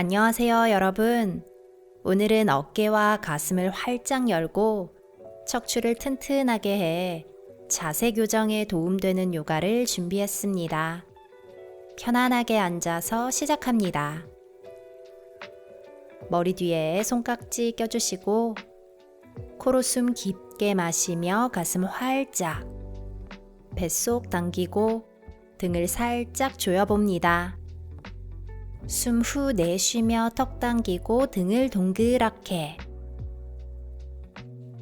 안녕하세요, 여러분. 오늘은 어깨와 가슴을 활짝 열고 척추를 튼튼하게 해 자세 교정에 도움되는 요가를 준비했습니다. 편안하게 앉아서 시작합니다. 머리 뒤에 손깍지 껴주시고 코로 숨 깊게 마시며 가슴 활짝 뱃속 당기고 등을 살짝 조여봅니다. 숨 후 내쉬며 턱 당기고 등을 동그랗게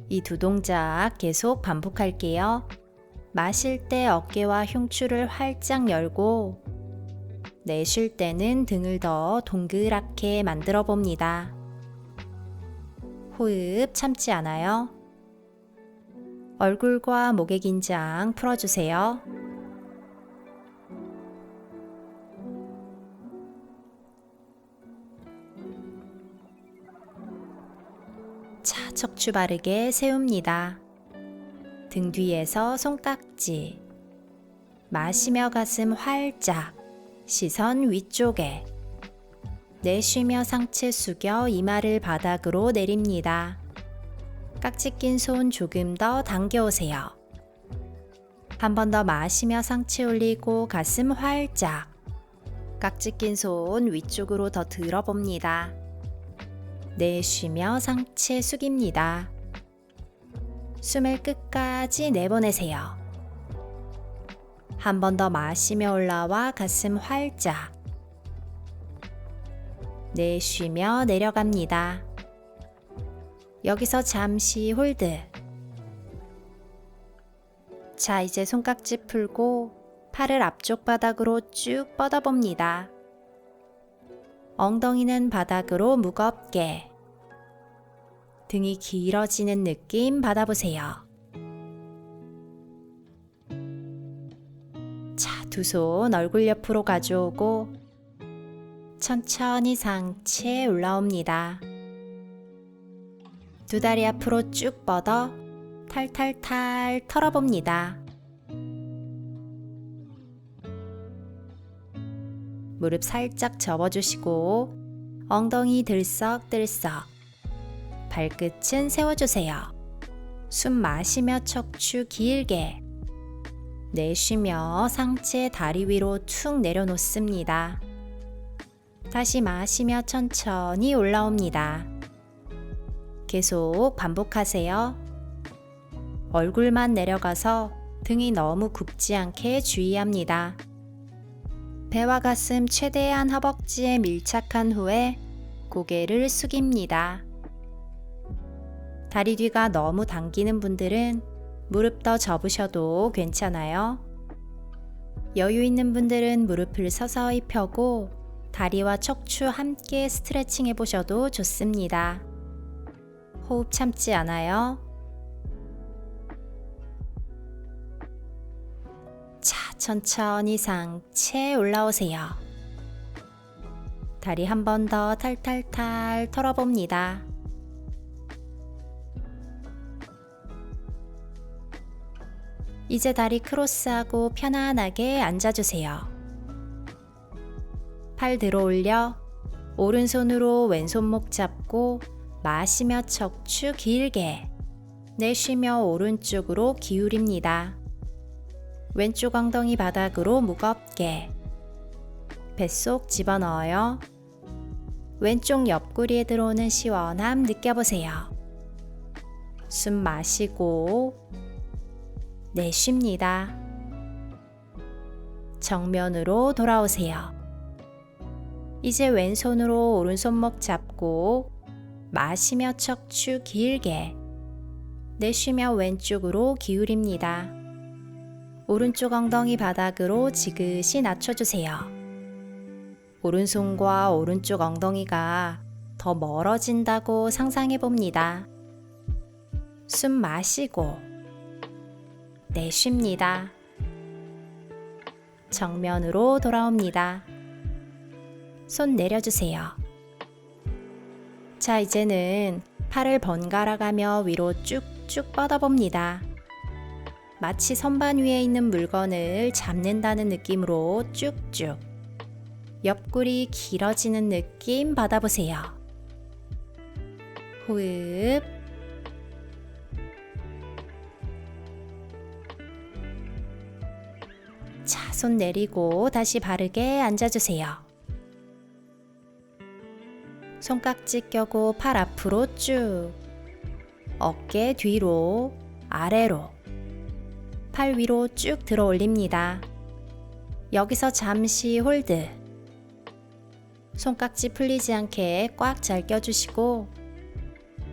이 두 동작 계속 반복할게요. 마실 때 어깨와 흉추를 활짝 열고 내쉴 때는 등을 더 동그랗게 만들어 봅니다. 호흡 참지 않아요. 얼굴과 목의 긴장 풀어주세요. 척추 바르게 세웁니다. 등 뒤에서 손깍지. 마시며 가슴 활짝. 시선 위쪽에. 내쉬며 상체 숙여 이마를 바닥으로 내립니다. 깍지 낀 손 조금 더 당겨오세요. 한 번 더 마시며 상체 올리고 가슴 활짝. 깍지 낀 손 위쪽으로 더 들어봅니다. 내쉬며 상체 숙입니다. 숨을 끝까지 내보내세요. 한 번 더 마시며 올라와 가슴 활짝. 내쉬며 내려갑니다. 여기서 잠시 홀드. 자, 이제 손깍지 풀고 팔을 앞쪽 바닥으로 쭉 뻗어봅니다. 엉덩이는 바닥으로 무겁게. 등이 길어지는 느낌 받아보세요. 자, 두 손 얼굴 옆으로 가져오고 천천히 상체 올라옵니다. 두 다리 앞으로 쭉 뻗어 탈탈탈 털어봅니다. 무릎 살짝 접어주시고 엉덩이 들썩들썩 발끝은 세워주세요. 숨 마시며 척추 길게 내쉬며 상체 다리 위로 툭 내려놓습니다. 다시 마시며 천천히 올라옵니다. 계속 반복하세요. 얼굴만 내려가서 등이 너무 굽지 않게 주의합니다. 배와 가슴 최대한 허벅지에 밀착한 후에 고개를 숙입니다. 다리 뒤가 너무 당기는 분들은 무릎 더 접으셔도 괜찮아요. 여유 있는 분들은 무릎을 서서히 펴고 다리와 척추 함께 스트레칭 해보셔도 좋습니다. 호흡 참지 않아요. 천천히 상체 올라오세요. 다리 한 번 더 탈탈탈 털어봅니다. 이제 다리 크로스하고 편안하게 앉아주세요. 팔 들어 올려 오른손으로 왼손목 잡고 마시며 척추 길게 내쉬며 오른쪽으로 기울입니다. 왼쪽 엉덩이 바닥으로 무겁게 뱃속 집어넣어요. 왼쪽 옆구리에 들어오는 시원함 느껴보세요. 숨 마시고 내쉽니다. 정면으로 돌아오세요. 이제 왼손으로 오른손목 잡고 마시며 척추 길게 내쉬며 왼쪽으로 기울입니다. 오른쪽 엉덩이 바닥으로 지그시 낮춰주세요. 오른손과 오른쪽 엉덩이가 더 멀어진다고 상상해 봅니다. 숨 마시고 내쉽니다. 정면으로 돌아옵니다. 손 내려주세요. 자, 이제는 팔을 번갈아 가며 위로 쭉쭉 뻗어봅니다. 마치 선반 위에 있는 물건을 잡는다는 느낌으로 쭉쭉. 옆구리 길어지는 느낌 받아보세요. 호흡. 자, 손 내리고 다시 바르게 앉아주세요. 손깍지 껴고 팔 앞으로 쭉. 어깨 뒤로, 아래로. 팔 위로 쭉 들어 올립니다. 여기서 잠시 홀드. 손깍지 풀리지 않게 꽉 잘 껴주시고,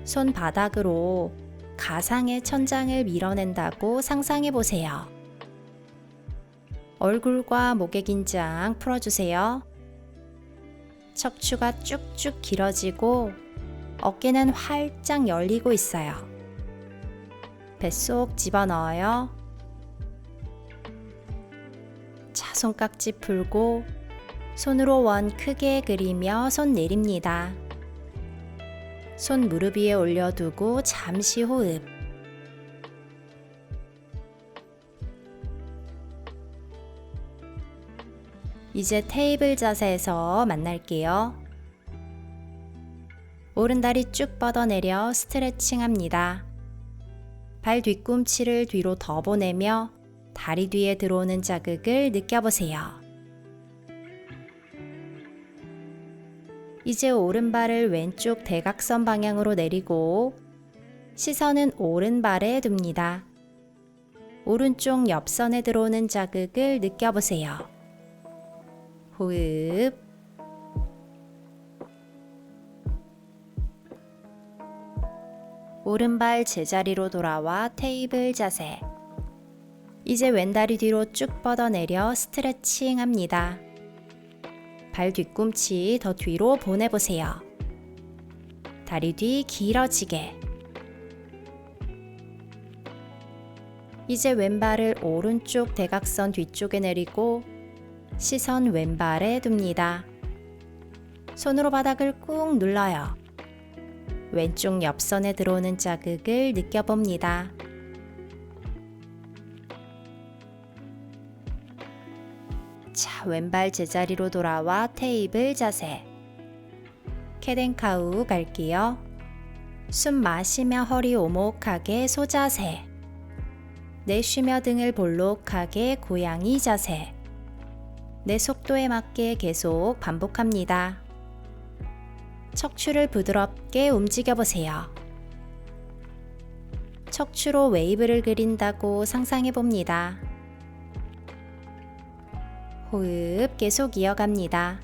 손 바닥으로 가상의 천장을 밀어낸다고 상상해 보세요. 얼굴과 목의 긴장 풀어주세요. 척추가 쭉쭉 길어지고 어깨는 활짝 열리고 있어요. 뱃속 집어넣어요. 손깍지 풀고 손으로 원 크게 그리며 손 내립니다. 손 무릎 위에 올려두고 잠시 호흡. 이제 테이블 자세에서 만날게요. 오른다리 쭉 뻗어내려 스트레칭 합니다. 발 뒤꿈치를 뒤로 더 보내며 다리 뒤에 들어오는 자극을 느껴보세요. 이제 오른발을 왼쪽 대각선 방향으로 내리고 시선은 오른발에 둡니다. 오른쪽 옆선에 들어오는 자극을 느껴보세요. 호흡. 오른발 제자리로 돌아와 테이블 자세. 이제 왼다리 뒤로 쭉 뻗어내려 스트레칭 합니다. 발 뒤꿈치 더 뒤로 보내보세요. 다리 뒤 길어지게. 이제 왼발을 오른쪽 대각선 뒤쪽에 내리고 시선 왼발에 둡니다. 손으로 바닥을 꾹 눌러요. 왼쪽 옆선에 들어오는 자극을 느껴봅니다. 왼발 제자리로 돌아와 테이블 자세. 캐덴카우 갈게요. 숨 마시며 허리 오목하게 소자세. 내쉬며 등을 볼록하게 고양이 자세. 내 속도에 맞게 계속 반복합니다. 척추를 부드럽게 움직여 보세요. 척추로 웨이브를 그린다고 상상해 봅니다. 호흡 계속 이어갑니다.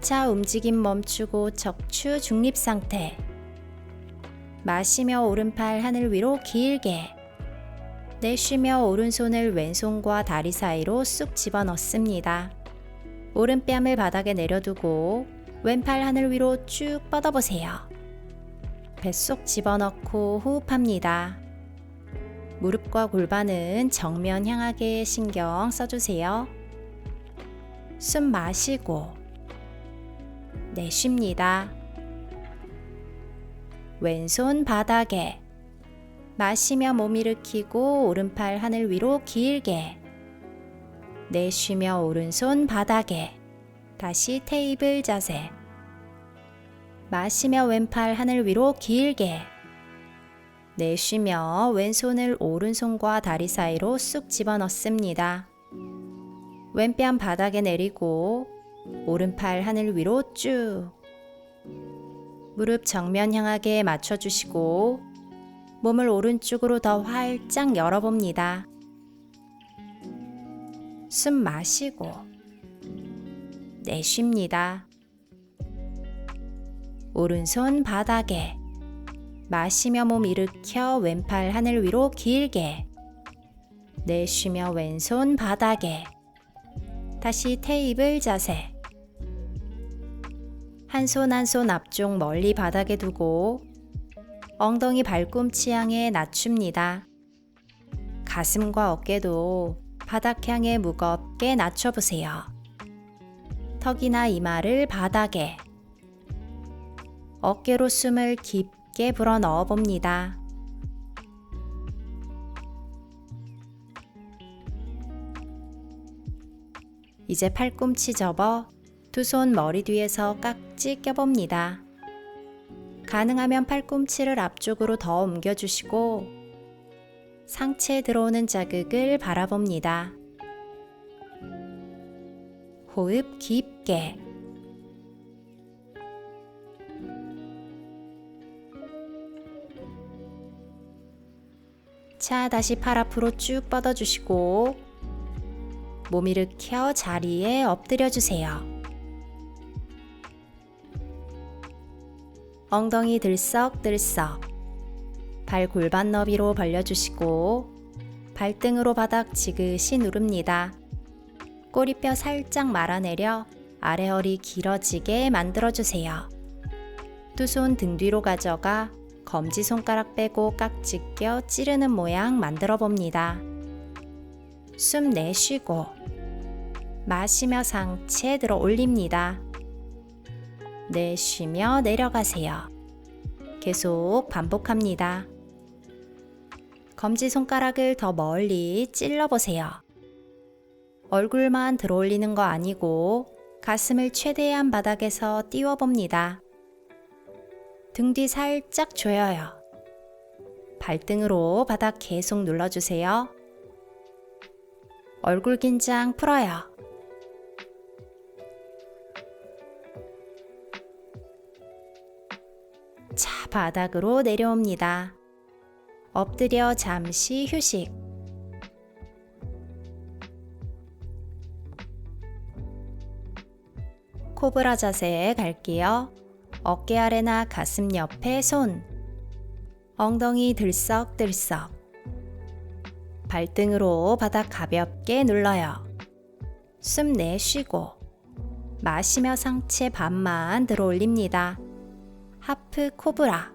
자, 움직임 멈추고 척추 중립 상태. 마시며 오른팔 하늘 위로 길게. 내쉬며 오른손을 왼손과 다리 사이로 쑥 집어넣습니다. 오른뺨을 바닥에 내려두고 왼팔 하늘 위로 쭉 뻗어보세요. 뱃속 집어넣고 호흡합니다. 무릎과 골반은 정면 향하게 신경 써주세요. 숨 마시고 내쉽니다. 왼손 바닥에 마시며 몸 일으키고 오른팔 하늘 위로 길게 내쉬며 오른손 바닥에 다시 테이블 자세 마시며 왼팔 하늘 위로 길게 내쉬며 왼손을 오른손과 다리 사이로 쑥 집어넣습니다. 왼뺨 바닥에 내리고 오른팔 하늘 위로 쭉 무릎 정면 향하게 맞춰주시고 몸을 오른쪽으로 더 활짝 열어봅니다. 숨 마시고 내쉽니다. 오른손 바닥에. 마시며 몸 일으켜 왼팔 하늘 위로 길게. 내쉬며 왼손 바닥에. 다시 테이블 자세. 한 손 한 손 앞쪽 멀리 바닥에 두고 엉덩이 발꿈치 향해 낮춥니다. 가슴과 어깨도 바닥 향해 무겁게 낮춰보세요. 턱이나 이마를 바닥에 어깨로 숨을 깊게 불어 넣어 봅니다. 이제 팔꿈치 접어 두 손 머리 뒤에서 깍지 껴봅니다. 가능하면 팔꿈치를 앞쪽으로 더 옮겨주시고 상체에 들어오는 자극을 바라봅니다. 호흡 깊게 자, 다시 팔 앞으로 쭉 뻗어주시고 몸 일으켜 자리에 엎드려 주세요. 엉덩이 들썩들썩. 발 골반 너비로 벌려주시고 발등으로 바닥 지그시 누릅니다. 꼬리뼈 살짝 말아내려 아래 허리 길어지게 만들어주세요. 두 손 등 뒤로 가져가 검지 손가락 빼고 깍지 껴 찌르는 모양 만들어 봅니다. 숨 내쉬고 마시며 상체 들어 올립니다. 내쉬며 내려가세요. 계속 반복합니다. 검지 손가락을 더 멀리 찔러 보세요. 얼굴만 들어 올리는 거 아니고 가슴을 최대한 바닥에서 띄워 봅니다. 등 뒤 살짝 조여요. 발등으로 바닥 계속 눌러주세요. 얼굴 긴장 풀어요. 자, 바닥으로 내려옵니다. 엎드려 잠시 휴식. 코브라 자세에 갈게요. 어깨 아래나 가슴 옆에 손. 엉덩이 들썩들썩. 발등으로 바닥 가볍게 눌러요. 숨 내쉬고. 마시며 상체 반만 들어 올립니다. 하프 코브라.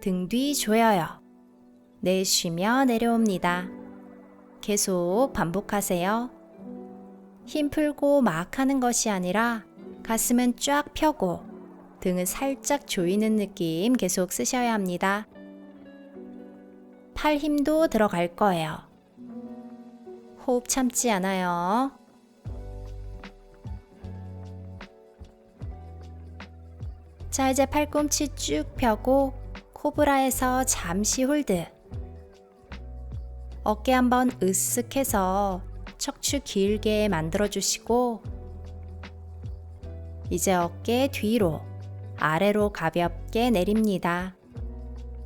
등 뒤 조여요. 내쉬며 내려옵니다. 계속 반복하세요. 힘 풀고 막 하는 것이 아니라 가슴은 쫙 펴고 등은 살짝 조이는 느낌 계속 쓰셔야 합니다. 팔 힘도 들어갈 거예요. 호흡 참지 않아요. 자, 이제 팔꿈치 쭉 펴고 코브라에서 잠시 홀드. 어깨 한번 으쓱해서 척추 길게 만들어 주시고 이제 어깨 뒤로 아래로 가볍게 내립니다.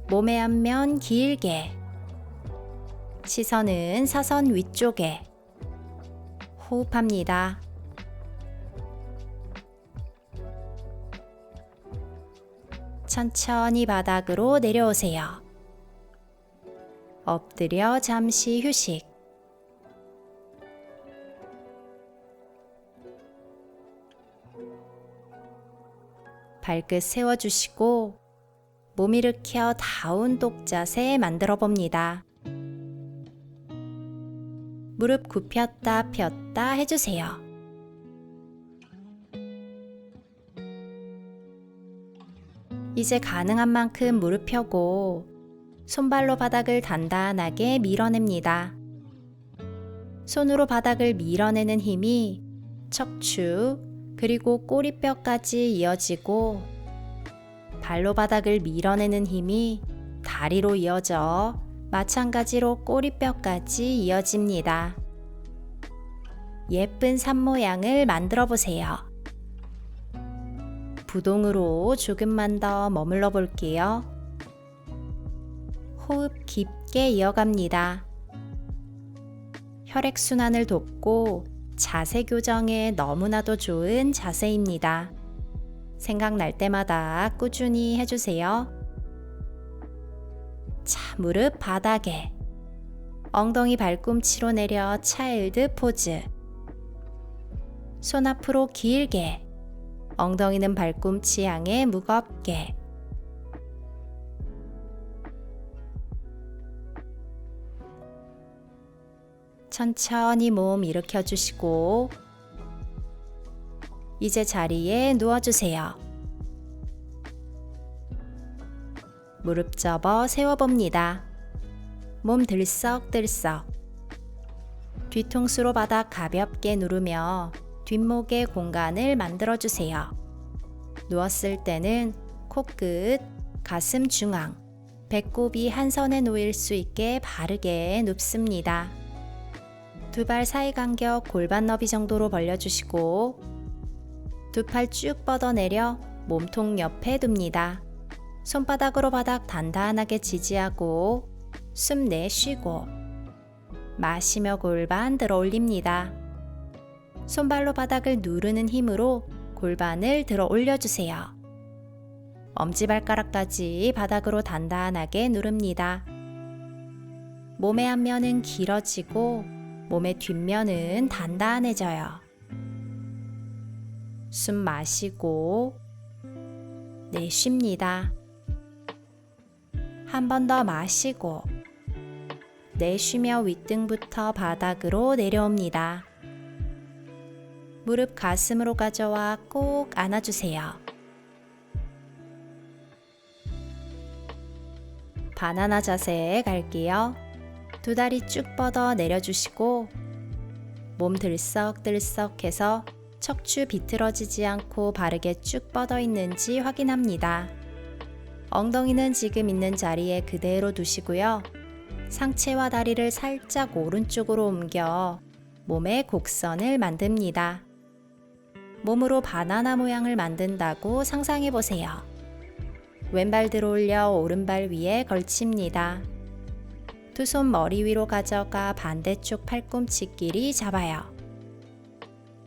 몸의 앞면 길게 시선은 사선 위쪽에 호흡합니다. 천천히 바닥으로 내려오세요. 엎드려 잠시 휴식. 발끝 세워주시고 몸 일으켜 다운 독 자세 만들어 봅니다. 무릎 굽혔다 폈다 해주세요. 이제 가능한 만큼 무릎 펴고 손발로 바닥을 단단하게 밀어냅니다. 손으로 바닥을 밀어내는 힘이 척추 그리고 꼬리뼈까지 이어지고 발로 바닥을 밀어내는 힘이 다리로 이어져 마찬가지로 꼬리뼈까지 이어집니다. 예쁜 산 모양을 만들어 보세요. 부동으로 조금만 더 머물러 볼게요. 호흡 깊게 이어갑니다. 혈액순환을 돕고 자세 교정에 너무나도 좋은 자세입니다. 생각날 때마다 꾸준히 해주세요. 차, 무릎 바닥에. 엉덩이 발꿈치로 내려 차일드 포즈. 손 앞으로 길게. 엉덩이는 발꿈치 향해 무겁게. 천천히 몸 일으켜 주시고 이제 자리에 누워주세요. 무릎 접어 세워봅니다. 몸 들썩들썩. 뒤통수로 바닥 가볍게 누르며 뒷목의 공간을 만들어주세요. 누웠을 때는 코끝, 가슴 중앙, 배꼽이 한 선에 놓일 수 있게 바르게 눕습니다. 두 발 사이 간격 골반 너비 정도로 벌려주시고 두 팔 쭉 뻗어내려 몸통 옆에 둡니다. 손바닥으로 바닥 단단하게 지지하고 숨 내쉬고 마시며 골반 들어 올립니다. 손발로 바닥을 누르는 힘으로 골반을 들어 올려주세요. 엄지발가락까지 바닥으로 단단하게 누릅니다. 몸의 앞면은 길어지고 몸의 뒷면은 단단해져요. 숨 마시고 내쉽니다. 한 번 더 마시고 내쉬며 윗등부터 바닥으로 내려옵니다. 무릎 가슴으로 가져와 꼭 안아주세요. 바나나 자세에 갈게요. 두 다리 쭉 뻗어 내려주시고 몸 들썩들썩해서 척추 비틀어지지 않고 바르게 쭉 뻗어 있는지 확인합니다. 엉덩이는 지금 있는 자리에 그대로 두시고요. 상체와 다리를 살짝 오른쪽으로 옮겨 몸의 곡선을 만듭니다. 몸으로 바나나 모양을 만든다고 상상해 보세요. 왼발 들어 올려 오른발 위에 걸칩니다. 두 손 머리 위로 가져가 반대쪽 팔꿈치끼리 잡아요.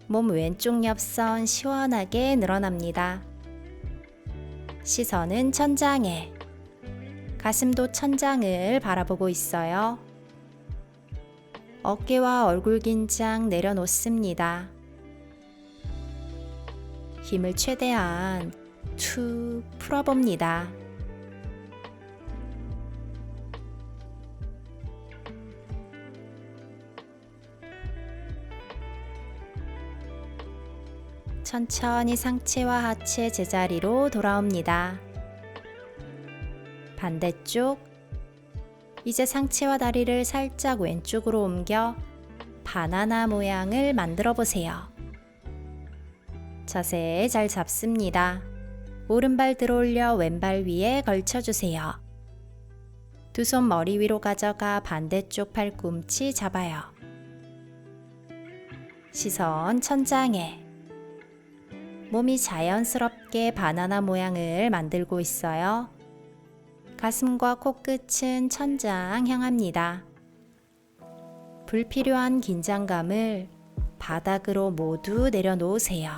몸 왼쪽 옆선 시원하게 늘어납니다. 시선은 천장에, 가슴도 천장을 바라보고 있어요. 어깨와 얼굴 긴장 내려놓습니다. 힘을 최대한 툭 풀어봅니다. 천천히 상체와 하체 제자리로 돌아옵니다. 반대쪽 이제 상체와 다리를 살짝 왼쪽으로 옮겨 바나나 모양을 만들어 보세요. 자세 잘 잡습니다. 오른발 들어 올려 왼발 위에 걸쳐주세요. 두 손 머리 위로 가져가 반대쪽 팔꿈치 잡아요. 시선 천장에 몸이 자연스럽게 바나나 모양을 만들고 있어요. 가슴과 코끝은 천장 향합니다. 불필요한 긴장감을 바닥으로 모두 내려놓으세요.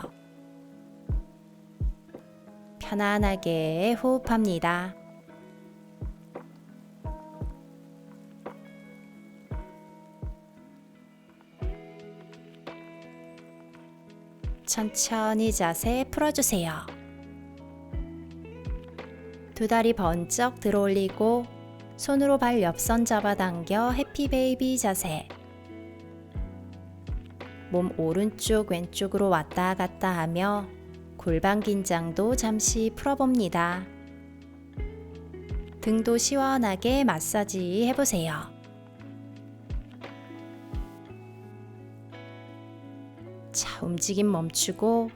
편안하게 호흡합니다. 천천히 자세 풀어주세요. 두 다리 번쩍 들어 올리고 손으로 발 옆선 잡아당겨 해피 베이비 자세. 몸 오른쪽 왼쪽으로 왔다 갔다 하며 골반 긴장도 잠시 풀어봅니다. 등도 시원하게 마사지 해보세요. 움직임 멈추고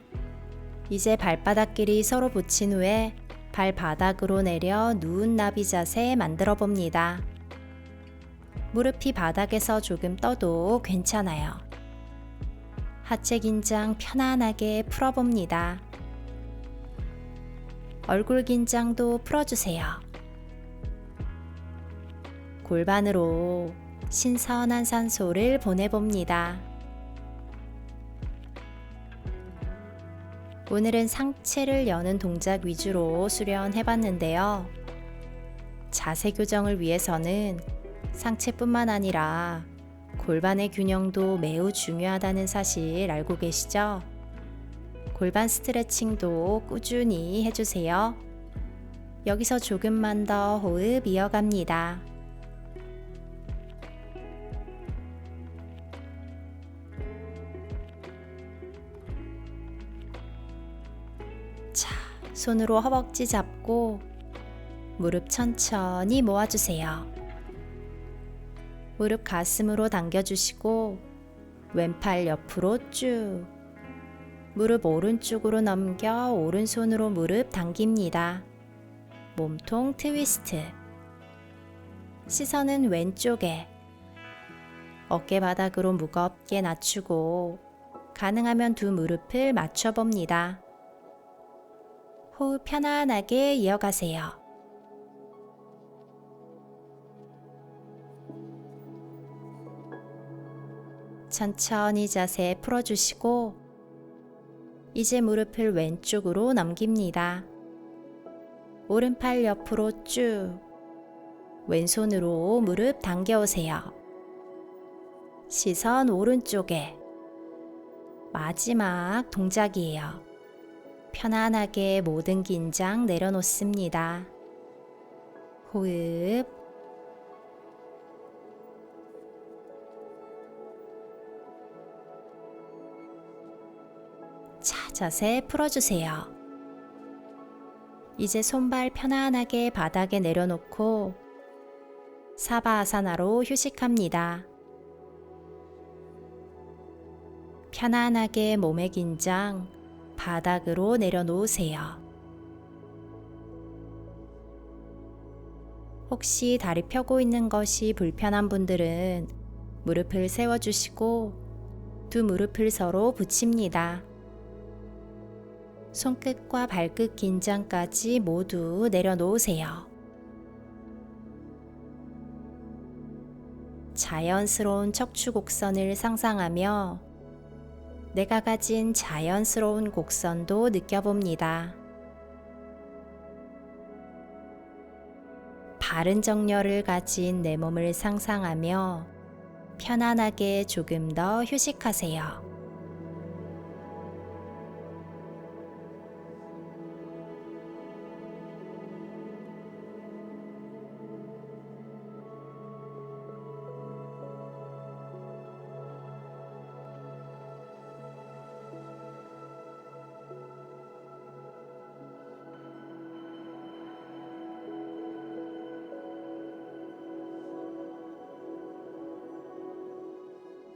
이제 발바닥끼리 서로 붙인 후에 발바닥으로 내려 누운 나비 자세 만들어 봅니다. 무릎이 바닥에서 조금 떠도 괜찮아요. 하체 긴장 편안하게 풀어봅니다. 얼굴 긴장도 풀어주세요. 골반으로 신선한 산소를 보내봅니다. 오늘은 상체를 여는 동작 위주로 수련해 봤는데요. 자세 교정을 위해서는 상체뿐만 아니라 골반의 균형도 매우 중요하다는 사실 알고 계시죠? 골반 스트레칭도 꾸준히 해주세요. 여기서 조금만 더 호흡 이어갑니다. 손으로 허벅지 잡고 무릎 천천히 모아주세요. 무릎 가슴으로 당겨주시고 왼팔 옆으로 쭉. 무릎 오른쪽으로 넘겨 오른손으로 무릎 당깁니다. 몸통 트위스트. 시선은 왼쪽에. 어깨 바닥으로 무겁게 낮추고 가능하면 두 무릎을 맞춰 봅니다. 호흡 편안하게 이어가세요. 천천히 자세 풀어주시고 이제 무릎을 왼쪽으로 넘깁니다. 오른팔 옆으로 쭉 왼손으로 무릎 당겨오세요. 시선 오른쪽에 마지막 동작이에요. 편안하게 모든 긴장 내려놓습니다. 호흡 자, 자세 풀어주세요. 이제 손발 편안하게 바닥에 내려놓고 사바아사나로 휴식합니다. 편안하게 몸의 긴장 바닥으로 내려놓으세요. 혹시 다리 펴고 있는 것이 불편한 분들은 무릎을 세워주시고 두 무릎을 서로 붙입니다. 손끝과 발끝 긴장까지 모두 내려놓으세요. 자연스러운 척추 곡선을 상상하며 내가 가진 자연스러운 곡선도 느껴봅니다. 바른 정렬을 가진 내 몸을 상상하며 편안하게 조금 더 휴식하세요.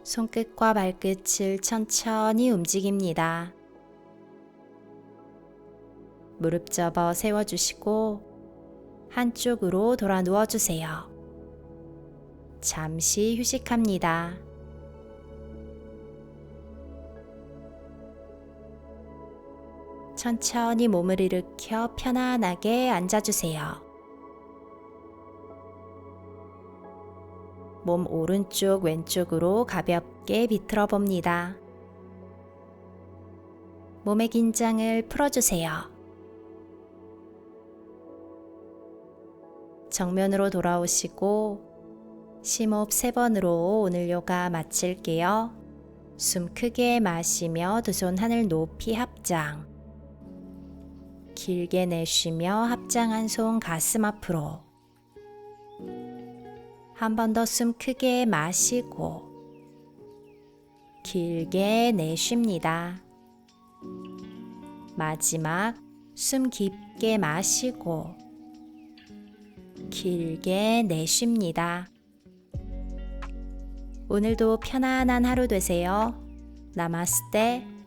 손끝과 발끝을 천천히 움직입니다. 무릎 접어 세워주시고 한쪽으로 돌아 누워주세요. 잠시 휴식합니다. 천천히 몸을 일으켜 편안하게 앉아주세요. 몸 오른쪽 왼쪽으로 가볍게 비틀어 봅니다. 몸의 긴장을 풀어주세요. 정면으로 돌아오시고 심호흡 세 번으로 오늘 요가 마칠게요. 숨 크게 마시며 두 손 하늘 높이 합장. 길게 내쉬며 합장 한 손 가슴 앞으로. 한 번 더 숨 크게 마시고 길게 내쉽니다. 마지막 숨 깊게 마시고 길게 내쉽니다. 오늘도 편안한 하루 되세요. 나마스테.